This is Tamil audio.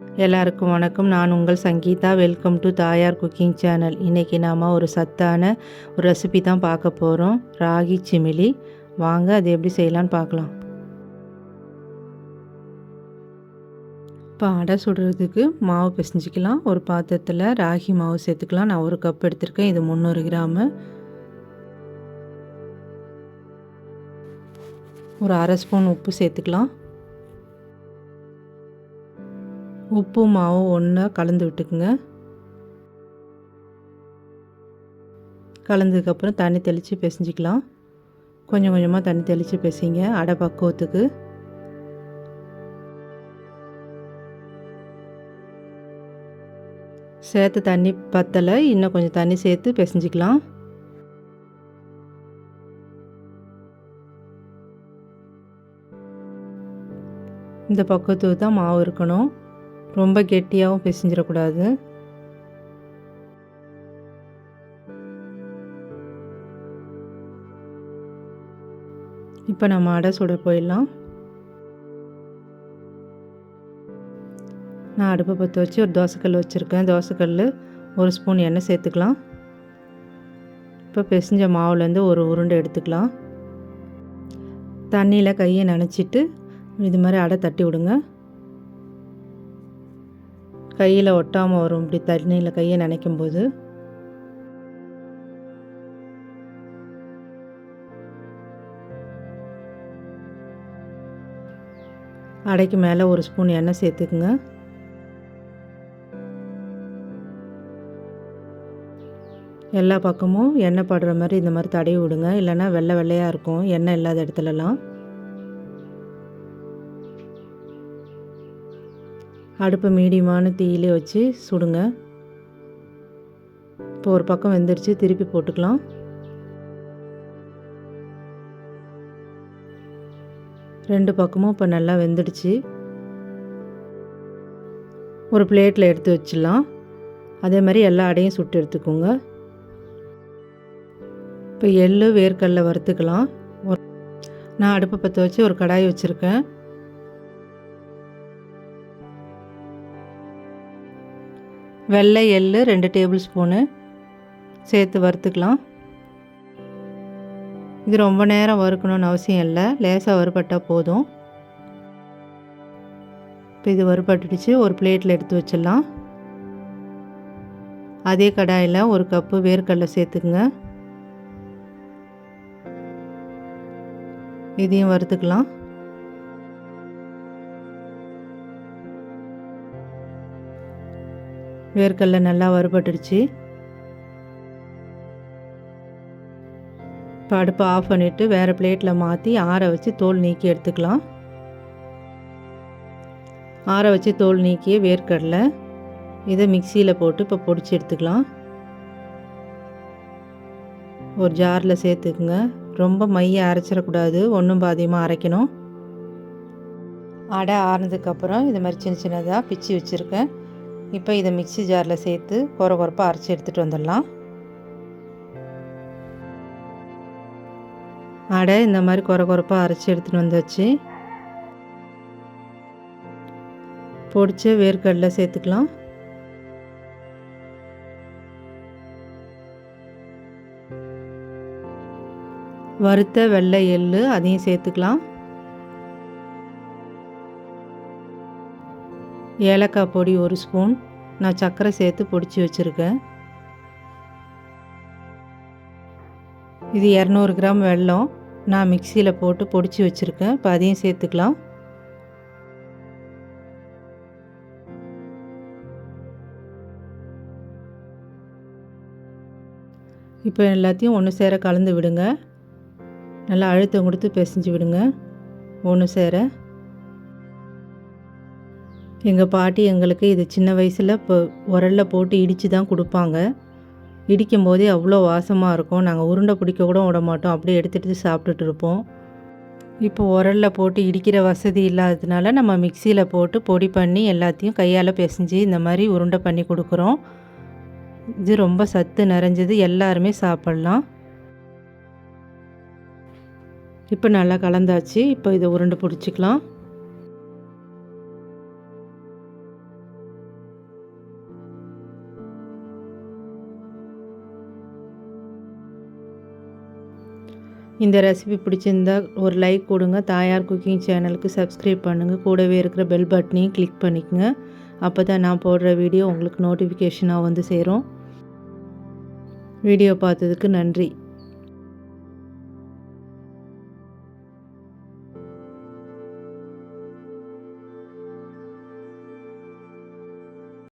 எல்லாருக்கும் வணக்கம். நான் உங்கள் Sangeetha. Welcome to Thayar cooking channel. இன்றைக்கி நாம் ஒரு சத்தான ஒரு ரெசிபி தான் பார்க்க போகிறோம் ராகி சிமிலி. வாங்க அது எப்படி செய்யலான்னு பார்க்கலாம். இப்போ அடை சுடுறதுக்கு மாவு பிசைஞ்சிக்கலாம். ஒரு பாத்திரத்தில் ராகி மாவு சேர்த்துக்கலாம். நான் ஒரு கப் எடுத்திருக்கேன். இது முந்நூறு கிராமு. ஒரு அரை ஸ்பூன் உப்பு சேர்த்துக்கலாம். உப்பு மாவு ஒன்றா கலந்து விட்டுக்குங்க. கலந்ததுக்கப்புறம் தண்ணி தெளித்து பிசைஞ்சிக்கலாம். கொஞ்சம் கொஞ்சமாக தண்ணி தெளித்து பிசைங்க அடை பக்குவத்துக்கு. சேர்த்து தண்ணி பத்தலை இன்னும் கொஞ்சம் தண்ணி சேர்த்து பிசைஞ்சிக்கலாம். இந்த பக்குவத்துக்கு தான் மாவு இருக்கணும். ரொம்ப கெட்டியாகவும் பிசைஞ்சிடக்கூடாது. இப்போ நம்ம அடை சுட போயிடலாம். நான் அடுப்பை பற்ற வச்சு ஒரு தோசைக்கல் வச்சுருக்கேன். தோசைக்கல் ஒரு ஸ்பூன் எண்ணெய் சேர்த்துக்கலாம். இப்போ பிசைஞ்ச மாவுலேருந்து ஒரு உருண்டை எடுத்துக்கலாம். தண்ணியில் கையை நனைச்சிட்டு இது மாதிரி அடை தட்டி விடுங்க. கையில் ஒட்டாமல் வரும். இப்படி தண்ணியில் கையை நினைக்கும் போது அடைக்கு மேலே ஒரு ஸ்பூன் எண்ணெய் சேர்த்துக்குங்க. எல்லா பக்கமும் எண்ணெய் படுற மாதிரி இந்த மாதிரி தடவி விடுங்க. இல்லைன்னா வெள்ளை வெள்ளையாக இருக்கும். எண்ணெய் இல்லாத இடத்துலலாம். அடுப்பு மீடியமான தீயிலே வச்சு சுடுங்க. இப்போ ஒரு பக்கம் வெந்துருச்சு திருப்பி போட்டுக்கலாம். ரெண்டு பக்கமும் இப்போ நல்லா வெந்துடுச்சு. ஒரு பிளேட்டில் எடுத்து வச்சிடலாம். அதே மாதிரி எல்லா அடையும் சுட்டு எடுத்துக்கோங்க. இப்போ எள்ளு வேர்க்கடலை வறுத்துக்கலாம். நான் அடுப்பை பற்ற வச்சு ஒரு கடாய் வச்சுருக்கேன். வெள்ளை எள்ளு ரெண்டு டேபிள் ஸ்பூனு. சேர்த்து வறுத்துக்கலாம். இது ரொம்ப நேரம் வறுக்கணும்னு அவசியம் இல்லை. லேசாக வறுபட்டால் போதும். இப்போ இது வறுபட்டுடுச்சு. ஒரு பிளேட்டில் எடுத்து வச்சிடலாம். அதே கடாயில் ஒரு கப்பு வேர்க்கடலை சேர்த்துக்குங்க. இதையும் வறுத்துக்கலாம். வேர்க்கடல நல்லா வறுபட்டுடுச்சு. இப்போ அடுப்பை ஆஃப் பண்ணிவிட்டு வேறு பிளேட்டில் மாற்றி ஆற வச்சு தோல் நீக்கி எடுத்துக்கலாம். ஆற வச்சு தோல் நீக்கிய வேர்க்கடலை இதை மிக்சியில் போட்டு இப்போ பொடிச்சு எடுத்துக்கலாம். ஒரு ஜாரில் சேர்த்துக்குங்க. ரொம்ப மைய அரைச்சிடக்கூடாது. ஒன்றும் பாதியமாக அரைக்கணும். அடை ஆறுனதுக்கப்புறம் இது மாதிரி சின்ன சின்னதாக பிச்சு வச்சுருக்கேன். இப்போ இதை மிக்சி ஜாரில் சேர்த்து குறை குறைப்பாக அரைச்சி எடுத்துகிட்டு வந்துடலாம். அடை இந்த மாதிரி குறை குறைப்பாக அரைச்சி எடுத்துகிட்டு வந்தாச்சு. பொடிச்ச வேர்க்கடலை சேர்த்துக்கலாம். வறுத்த வெள்ளை எள்ளு அதையும் சேர்த்துக்கலாம். ஏலக்காய் பொடி ஒரு ஸ்பூன். நான் சர்க்கரை சேர்த்து பொடிச்சு வச்சுருக்கேன். இது இரநூறு கிராம் வெல்லம். நான் மிக்சியில் போட்டு பொடிச்சு வச்சுருக்கேன். இப்போ அதையும் சேர்த்துக்கலாம். இப்போ எல்லாத்தையும் ஒன்று சேர கலந்து விடுங்க. நல்லா அழுத்தம் கொடுத்து பிசைஞ்சு விடுங்க. ஒன்று சேர. எங்கள் பாட்டி எங்களுக்கு இது சின்ன வயசில் இப்போ உரலில் போட்டு இடித்து தான் கொடுப்பாங்க. இடிக்கும் போதே அவ்வளோ வாசமாக இருக்கும். நாங்கள் உருண்டை பிடிக்க கூட விட மாட்டோம். அப்படியே எடுத்துகிட்டு சாப்பிட்டுட்டு இருப்போம். இப்போ உரலில் போட்டு இடிக்கிற வசதி இல்லாததுனால நம்ம மிக்சியில் போட்டு பொடி பண்ணி எல்லாத்தையும் கையால் பிசைஞ்சு இந்த மாதிரி உருண்டை பண்ணி கொடுக்குறோம். இது ரொம்ப சத்து நிறைஞ்சது. எல்லாருமே சாப்பிட்லாம். இப்போ நல்லா கலந்தாச்சு. இப்போ இதை உருண்டை பிடிச்சிக்கலாம். இந்த ரெசிபி பிடிச்சிருந்தா ஒரு லைக் கொடுங்க. தாயார் குக்கிங் சேனலுக்கு சப்ஸ்கிரைப் பண்ணுங்கள் கூடவே இருக்கிற பெல் பட்டனையும் கிளிக் பண்ணிக்கோங்க. அப்போ தான் நான் போடுற வீடியோ உங்களுக்கு நோட்டிஃபிகேஷனாக வந்து சேரும். வீடியோ பார்த்ததுக்கு நன்றி.